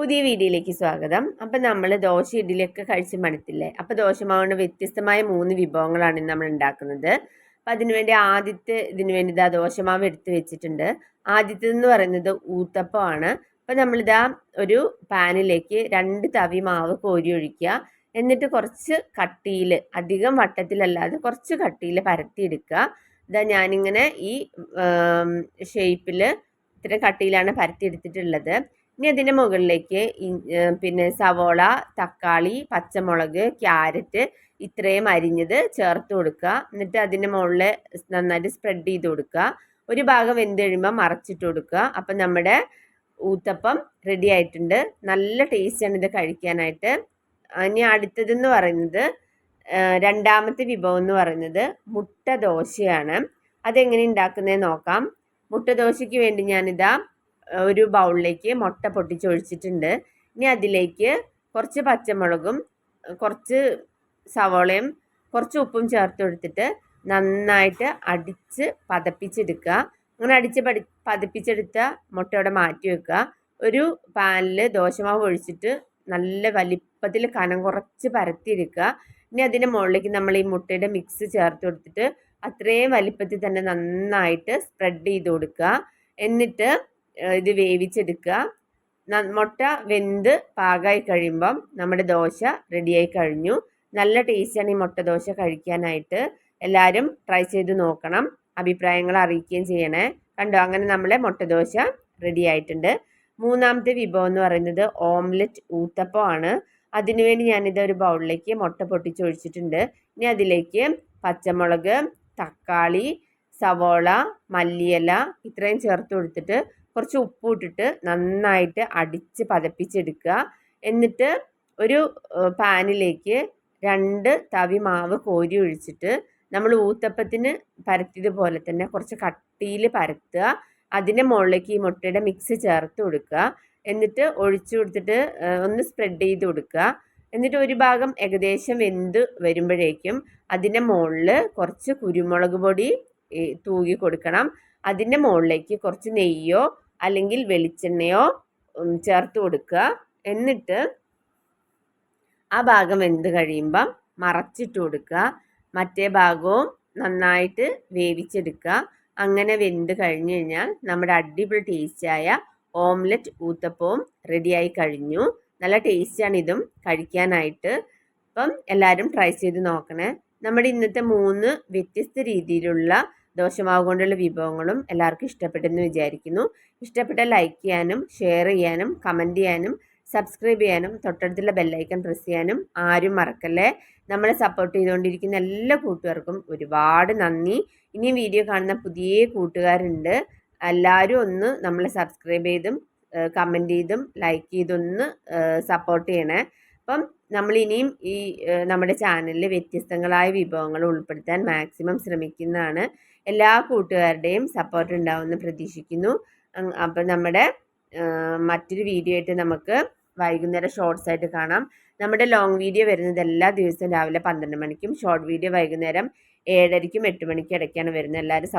പുതിയ വീഡിയോയിലേക്ക് സ്വാഗതം. അപ്പം നമ്മൾ ദോശ ഇഡ്ഡലിയൊക്കെ കഴിച്ച് മടുത്തില്ലേ? അപ്പോൾ ദോശമാവുകൊണ്ട് വ്യത്യസ്തമായ മൂന്ന് വിഭവങ്ങളാണ് നമ്മൾ ഉണ്ടാക്കുന്നത് അപ്പം അതിനുവേണ്ടി ആദ്യത്തെ ഇതിനു വേണ്ടി ഇതാ ദോശമാവ് എടുത്ത് വെച്ചിട്ടുണ്ട്. ആദ്യത്തേതെന്ന് പറയുന്നത് ഊത്തപ്പമാണ്. അപ്പം നമ്മളിതാ ഒരു പാനിലേക്ക് രണ്ട് തവി മാവ് കോരി ഒഴിക്കുക. എന്നിട്ട് കുറച്ച് കട്ടിയിൽ അധികം വട്ടത്തിലല്ലാതെ കുറച്ച് കട്ടിയിൽ പരത്തിയെടുക്കുക. ഇതാ ഞാനിങ്ങനെ ഈ ഷേപ്പിൽ ഇത്ര കട്ടിയിലാണ് പരത്തിയെടുത്തിട്ടുള്ളത്. ഇനി അതിന്റെ മുകളിലേക്ക് പിന്നെ സവോള തക്കാളി പച്ചമുളക് ക്യാരറ്റ് ഇത്രയും അരിഞ്ഞത് ചേർത്ത് കൊടുക്കുക. എന്നിട്ട് അതിന്റെ മുകളിൽ നന്നായിട്ട് സ്പ്രെഡ് ചെയ്ത് കൊടുക്കുക. ഒരു ഭാഗം വെന്ത് കഴിയുമ്പോൾ മറച്ചിട്ട് കൊടുക്കുക. അപ്പം നമ്മുടെ ഊത്തപ്പം റെഡി ആയിട്ടുണ്ട്. നല്ല ടേസ്റ്റാണ് ഇത് കഴിക്കാനായിട്ട്. ഇനി അടുത്തതെന്ന് പറയുന്നത് രണ്ടാമത്തെ വിഭവം എന്ന് പറയുന്നത് മുട്ട ദോശയാണ് അതെങ്ങനെ ഉണ്ടാക്കുന്നതെന്ന് നോക്കാം. മുട്ട ദോശയ്ക്ക് വേണ്ടി ഞാനിതാ ഒരു ബൗളിലേക്ക് മുട്ട പൊട്ടിച്ചൊഴിച്ചിട്ടുണ്ട്. ഇനി അതിലേക്ക് കുറച്ച് പച്ചമുളകും കുറച്ച് സവോളയും കുറച്ച് ഉപ്പും ചേർത്ത് കൊടുത്തിട്ട് നന്നായിട്ട് അടിച്ച് പതപ്പിച്ചെടുക്കുക. അങ്ങനെ അടിച്ച് പടി പതപ്പിച്ചെടുത്ത മുട്ടയോടെ മാറ്റി വെക്കുക. ഒരു പാനിൽ ദോശമാവ് ഒഴിച്ചിട്ട് നല്ല വലിപ്പത്തിൽ കനം കുറച്ച് പരത്തിയെടുക്കുക. ഇനി അതിന്റെ മുകളിലേക്ക് നമ്മൾ ഈ മുട്ടയുടെ മിക്സ് ചേർത്ത് കൊടുത്തിട്ട് അത്രയും വലിപ്പത്തിൽ തന്നെ നന്നായിട്ട് സ്പ്രെഡ് ചെയ്ത് കൊടുക്കുക. എന്നിട്ട് ഇത് വേവിച്ചെടുക്കുക. മുട്ട വെന്ത് പാകമായി കഴിയുമ്പം നമ്മുടെ ദോശ റെഡിയായി കഴിഞ്ഞു. നല്ല ടേസ്റ്റാണ് ഈ മുട്ട ദോശ കഴിക്കാനായിട്ട്. എല്ലാവരും ട്രൈ ചെയ്ത് നോക്കണം. അഭിപ്രായങ്ങൾ അറിയിക്കുകയും ചെയ്യണേ. കണ്ടോ? അങ്ങനെ നമ്മളെ മുട്ട ദോശ റെഡി ആയിട്ടുണ്ട്. മൂന്നാമത്തെ വിഭവം എന്ന് പറയുന്നത് ഓംലെറ്റ് ഊത്തപ്പമാണ് അതിനുവേണ്ടി ഞാനിത് ഒരു ബൗളിലേക്ക് മുട്ട പൊട്ടിച്ചൊഴിച്ചിട്ടുണ്ട്. ഇനി അതിലേക്ക് പച്ചമുളക് തക്കാളി സവോള മല്ലിയില ഇത്രയും ചേർത്ത് കൊടുത്തിട്ട് കുറച്ച് ഉപ്പ് ഇട്ടിട്ട് നന്നായിട്ട് അടിച്ച് പതപ്പിച്ചെടുക്കുക. എന്നിട്ട് ഒരു പാനിലേക്ക് രണ്ട് തവി മാവ് കോരി ഒഴിച്ചിട്ട് നമ്മൾ ഊത്തപ്പത്തിന് പരത്തിയതുപോലെ തന്നെ കുറച്ച് കട്ടിയിൽ പരത്തുക. അതിന്റെ മുകളിലേക്ക് ഈ മുട്ടയുടെ മിക്സ് ചേർത്ത് കൊടുക്കുക. എന്നിട്ട് ഒഴിച്ചു കൊടുത്തിട്ട് ഒന്ന് സ്പ്രെഡ് ചെയ്ത് കൊടുക്കുക. എന്നിട്ട് ഒരു ഭാഗം ഏകദേശം വെന്ത് വരുമ്പോഴേക്കും അതിന്റെ മുകളിൽ കുറച്ച് കുരുമുളക് പൊടി തൂകി കൊടുക്കണം. അതിന്റെ മുകളിലേക്ക് കുറച്ച് നെയ്യോ അല്ലെങ്കിൽ വെളിച്ചെണ്ണയോ ചേർത്ത് കൊടുക്കുക. എന്നിട്ട് ആ ഭാഗം വെന്ത് കഴിയുമ്പം മറച്ചിട്ട് കൊടുക്കുക. മറ്റേ ഭാഗവും നന്നായിട്ട് വേവിച്ചെടുക്കുക. അങ്ങനെ വെന്ത് കഴിഞ്ഞു കഴിഞ്ഞാൽ നമ്മുടെ അടിപൊളി ടേസ്റ്റായ ഓംലെറ്റ് ഊത്തപ്പവും റെഡിയായി കഴിഞ്ഞു. നല്ല ടേസ്റ്റാണ് ഇതും കഴിക്കാനായിട്ട്. അപ്പം എല്ലാവരും ട്രൈ ചെയ്ത് നോക്കണേ. നമ്മുടെ ഇന്നത്തെ മൂന്ന് വ്യത്യസ്ത രീതിയിലുള്ള ദോശമാവ് കൊണ്ടുള്ള വിഭവങ്ങളും എല്ലാവർക്കും ഇഷ്ടപ്പെട്ടെന്ന് വിചാരിക്കുന്നു. ഇഷ്ടപ്പെട്ട ലൈക്ക് ചെയ്യാനും ഷെയർ ചെയ്യാനും കമന്റ് ചെയ്യാനും സബ്സ്ക്രൈബ് ചെയ്യാനും തൊട്ടടുത്തുള്ള ബെല്ലൈക്കൺ പ്രസ് ചെയ്യാനും ആരും മറക്കല്ലേ. നമ്മളെ സപ്പോർട്ട് ചെയ്തുകൊണ്ടിരിക്കുന്ന എല്ലാ കൂട്ടുകാർക്കും ഒരുപാട് നന്ദി. ഇനി വീഡിയോ കാണുന്ന പുതിയ കൂട്ടുകാരുണ്ട്. എല്ലാവരും ഒന്ന് നമ്മളെ സബ്സ്ക്രൈബ് ചെയ്തും കമന്റ് ചെയ്തും ലൈക്ക് ചെയ്തൊന്ന് സപ്പോർട്ട് ചെയ്യണേ. അപ്പം നമ്മൾ ഇനിയും ഈ നമ്മുടെ ചാനലിൽ വ്യത്യസ്തങ്ങളായ വിഭവങ്ങൾ ഉൾപ്പെടുത്താൻ മാക്സിമം ശ്രമിക്കുന്നതാണ്. എല്ലാ കൂട്ടുകാരുടെയും സപ്പോർട്ട് ഉണ്ടാവുമെന്ന് പ്രതീക്ഷിക്കുന്നു. അപ്പം നമ്മുടെ മറ്റൊരു വീഡിയോ ആയിട്ട് നമുക്ക് വൈകുന്നേരം ഷോർട്സ് ആയിട്ട് കാണാം. നമ്മുടെ ലോങ് വീഡിയോ വരുന്നത് എല്ലാ ദിവസവും രാവിലെ പന്ത്രണ്ട് മണിക്കും ഷോർട്ട് വീഡിയോ വൈകുന്നേരം ഏഴരയ്ക്കും എട്ട് മണിക്കും ഇടയ്ക്കാണ് വരുന്നത്. എല്ലാവരും